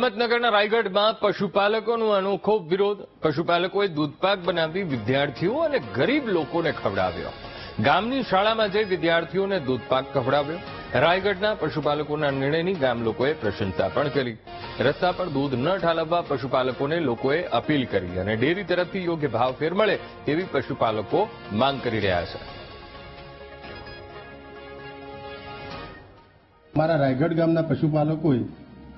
હિંમતનગરના રાયગઢમાં પશુપાલકોનો અનોખો વિરોધ. પશુપાલકોએ દૂધપાક બનાવી વિદ્યાર્થીઓ અને ગરીબ લોકોને ખવડાવ્યો. ગામની શાળામાં જઈ વિદ્યાર્થીઓને દૂધપાક ખવડાવ્યો. રાયગઢના પશુપાલકોના નિર્ણયની ગામ લોકોએ પ્રશંસા પણ કરી. રસ્તા પર દૂધ ન ઠાલવવા પશુપાલકોને લોકોએ અપીલ કરી અને ડેરી તરફથી યોગ્ય ભાવ મળે તેવી પશુપાલકો માંગ કરી રહ્યા છે. મારા રાયગઢ ગામના પશુપાલકોએ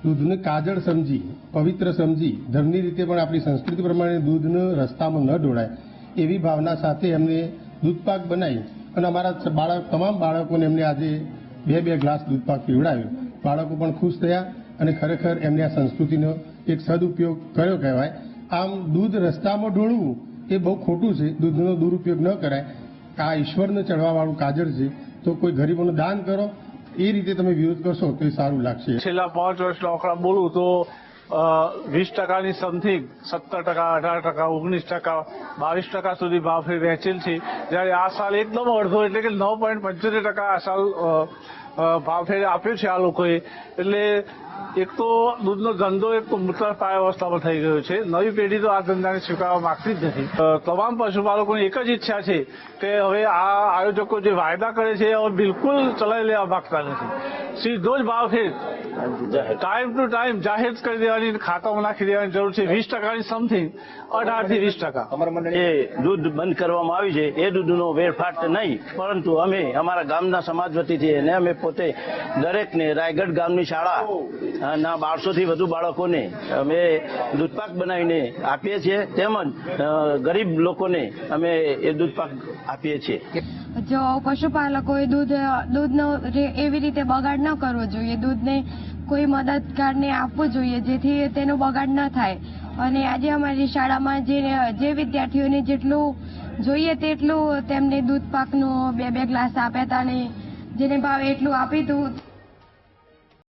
દૂધને કાજળ સમજી, પવિત્ર સમજી ધર્મની રીતે પણ આપણી સંસ્કૃતિ પ્રમાણે દૂધને રસ્તામાં ન ઢોળાય. એવી ભાવના સાથે એમને દૂધપાક બનાવી અને અમારા બાળક, તમામ બાળકોને એમને આજે બે બે ગ્લાસ દૂધપાક પીવડાવ્યો. બાળકો પણ ખુશ થયા અને ખરેખર એમને આ સંસ્કૃતિનો એક સદુપયોગ કર્યો કહેવાય. આમ દૂધ રસ્તામાં ઢોળવું એ બહુ ખોટું છે. દૂધનો દુરુપયોગ ન કરાય. આ ઈશ્વરને ચડવાવાળું કાજળ છે. તો કોઈ ગરીબોનું દાન કરો એ રીતે તમે વિરોધ કરશો તો એ સારું લાગશે. છેલ્લા પાંચ વર્ષના આંકડા બોલું તો વીસ ટકાની સમથિંગ સત્તર ટકા, અઢાર ટકા, ઓગણીસ ટકા, બાવીસ ટકા સુધી ભાવફેર વહેંચેલ છે. જ્યારે આ સાલ એકદમ અડધો, એટલે કે નવ પોઈન્ટ પંચોતેર ટકા આ સાલ ભાવફેર આપ્યો છે આ લોકોએ. એટલે એક તો દૂધનો ધંધો એક મૃતક પાય અવસ્થામાં થઈ ગયો છે. નવી પેઢી તો આ ધંધાને સ્વીકારવા માંગતી જ નથી. તમામ પશુપાલકોની એક જ ઈચ્છા છે કે હવે આ આયોજકો જે વાયદા કરે છે એ હવે બિલકુલ ચલાવી લેવા માંગતા નથી. સીધો જ ભાવ છે. ટાઈમ ટુ ટાઈમ જાહેર કરી દેવાની ખાતામાં નાખી દેવાની જરૂર છે. વીસ ટકાની સમથિંગ અઢારથી વીસ ટકા. એ દૂધ બંધ કરવામાં આવી છે. એ દૂધનો વેરફાટ નહીં પરંતુ અમે અમારા ગામના સમાજ વતીથી અને અમે પોતે દરેકને રાયગઢ ગામની શાળા ના બારસો થી વધુ બાળકોને અમે દૂધપાક બનાવીને આપીએ છીએ. તેમજ ગરીબ લોકોને અમે એ દૂધપાક આપીએ છીએ. જો પશુપાલકોએ દૂધ, દૂધનો એવી રીતે બગાડ ન કરવો જોઈએ, દૂધને કોઈ મદદગારને આપવું જોઈએ, જેથી તેનો બગાડ ન થાય. અને આજે અમારી શાળામાં જે જે વિદ્યાર્થીઓને જેટલું જોઈએ તેટલું તેમને દૂધ પાકનું બે બે ગ્લાસ આપ્યા હતા અને જેને ભાવે એટલું આપ્યું હતું